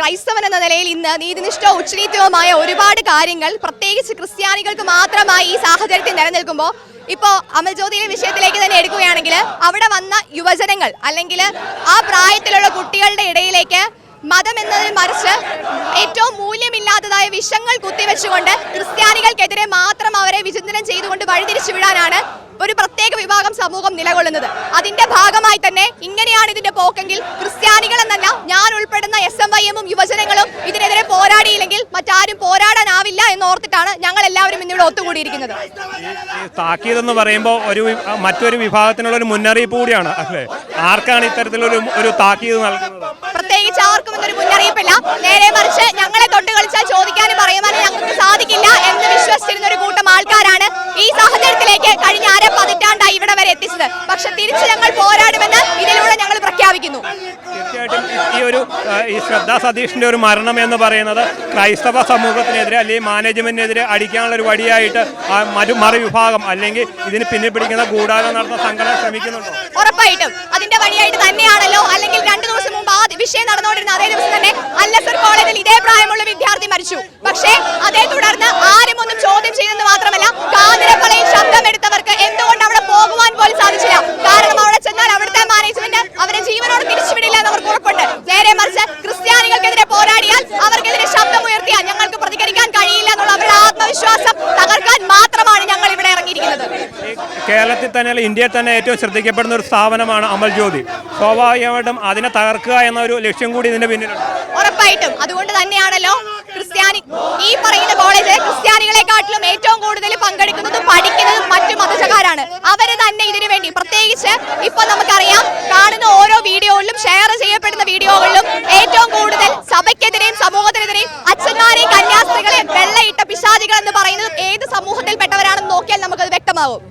ക്രൈസ്തവൻ എന്ന നിലയിൽ ഇന്ന് നീതിനിഷ്ഠവും ഉച്ചനീത്വമായ ഒരുപാട് കാര്യങ്ങൾ പ്രത്യേകിച്ച് ക്രിസ്ത്യാനികൾക്ക് മാത്രമായി ഈ സാഹചര്യത്തിൽ നിലനിൽക്കുമ്പോൾ ഇപ്പോൾ അമൽജ്യോതിയിലെ വിഷയത്തിലേക്ക് തന്നെ എടുക്കുകയാണെങ്കിൽ അവിടെ വന്ന യുവജനങ്ങൾ അല്ലെങ്കിൽ ആ പ്രായത്തിലുള്ള കുട്ടികളുടെ ഇടയിലേക്ക് മതം എന്നതിൽ മറിച്ച് ഏറ്റവും മൂല്യമില്ലാത്തതായ വിഷങ്ങൾ കുത്തിവെച്ചുകൊണ്ട് ക്രിസ്ത്യാനികൾക്കെതിരെ മാത്രം അവരെ വിചിന്തനം ചെയ്തുകൊണ്ട് വഴിതിരിച്ചു വിടാനാണ് ഒരു പ്രത്യേക വിഭാഗം സമൂഹം നിലകൊള്ളുന്നത്. അതിന്റെ ഭാഗമായി തന്നെ ഇങ്ങനെയാണ് ഇതിന്റെ പോക്കെങ്കിൽ ക്രിസ്ത്യാനികൾ എമ്മും യുവജനങ്ങളും ഇതിനെതിരെ പോരാടിയില്ലെങ്കിൽ മറ്റാരും പോരാടാനാവില്ല എന്ന് ഓർത്തിട്ടാണ് ഞങ്ങൾ എല്ലാവരും ഇന്നിവിടെ ഒത്തുകൂടിയിരിക്കുന്നത്. താക്കീതെന്ന് പറയുമ്പോൾ ഒരു മറ്റൊരു വിഭാഗത്തിനുള്ള ഒരു മുന്നറിയിപ്പ് കൂടിയാണ് അല്ലേ? ആർക്കാണ് ഇത്തരത്തിലൊരു ഒരു താക്കീത് നൽകുന്നത്? പ്രത്യേകിച്ച് ആർക്കും ഇന്നൊരു മുന്നറിയിപ്പില്ല. നേരെ മറിച്ച് ഞങ്ങളെ തൊട്ട് കളിച്ചാൽ ചോദിക്കാനും പറയുവാനും ഞങ്ങൾക്ക് സാധിക്കില്ല എന്ന് വിശ്വസിച്ചിരുന്ന ഒരു കൂട്ടം ആൾക്കാരാണ് ഈ സാഹചര്യത്തിലേക്ക് കഴിഞ്ഞ അര പതിറ്റാണ്ടായി ഇവിടെ വരെ എത്തിച്ചത്. പക്ഷെ തിരിച്ച് ഞങ്ങൾ പോരാടുമെന്ന് ഇതിലൂടെ ഞങ്ങൾ പ്രഖ്യാപിക്കുന്നു. ഈ- ഒരു ഈ ശ്രദ്ധാ സതീഷിന്റെ ഒരു മരണം എന്ന് പറയുന്നത് ക്രൈസ്തവ സമൂഹത്തിനെതിരെ അല്ലെങ്കിൽ മാനേജ്മെന്റിനെതിരെ അടിക്കാനുള്ള ഒരു വടിയായിട്ട് ആ മറു മറുവിഭാഗം അല്ലെങ്കിൽ ഇതിന് പിന്നിൽ പിടിക്കുന്ന ഗൂഢാലോചന നടത്തുന്ന സംഘടന ശ്രമിക്കുന്നുണ്ടോ? ഉറപ്പായിട്ടും. അതിന്റെ വഴിയായിട്ട് തന്നെയാണല്ലോ. അല്ലെങ്കിൽ രണ്ടു ദിവസം മുമ്പ് ആ വിഷയം നടന്നുകൊണ്ടിരുന്ന അതേ ദിവസം തന്നെ അല്ലസർ കോളേജിൽ ഇതേ പ്രായമുള്ള കേരളത്തിൽ തന്നെ അല്ല ഇന്ത്യയിൽ തന്നെ ഏറ്റവും ശ്രദ്ധിക്കപ്പെടുന്ന ഒരു സ്ഥാപനമാണ് അമൽ ജ്യോതി. സ്വാഭാവികമായിട്ടും അതിനെ തകർക്കുക എന്ന ഒരു ലക്ഷ്യം കൂടി ഇതിന്റെ പിന്നിലുണ്ട്. ഉറപ്പായിട്ടും. അതുകൊണ്ട് തന്നെയാണല്ലോ ക്രിസ്ത്യാനി ഈ പറയുന്ന കോളേജ് ക്രിസ്ത്യാനികളെക്കാട്ടിലും ഏറ്റവും കൂടുതൽ പങ്കെടുക്കുന്നതും പഠിക്കുന്നതും മറ്റു മതക്കാരാണ് അവർ തന്നെ ഇതിനു വേണ്ടി. പ്രത്യേകിച്ച് ഇപ്പൊ നമുക്കറിയാം കാണുന്ന ഓരോ വീഡിയോകളിലും ഷെയർ ചെയ്യപ്പെടുന്ന വീഡിയോകളിലും ഏറ്റവും കൂടുതൽ സഭയ്ക്കെതിരെയും സമൂഹത്തിനെതിരെയും അച്ഛന്മാരെയും കന്യാസ്ത്രീകളെയും വെള്ളയിട്ട പിശാചികൾ എന്ന് പറയുന്നത് ഏത് സമൂഹത്തിൽപ്പെട്ടവരാണെന്ന് നോക്കിയാൽ നമുക്കത് വ്യക്തമാവും.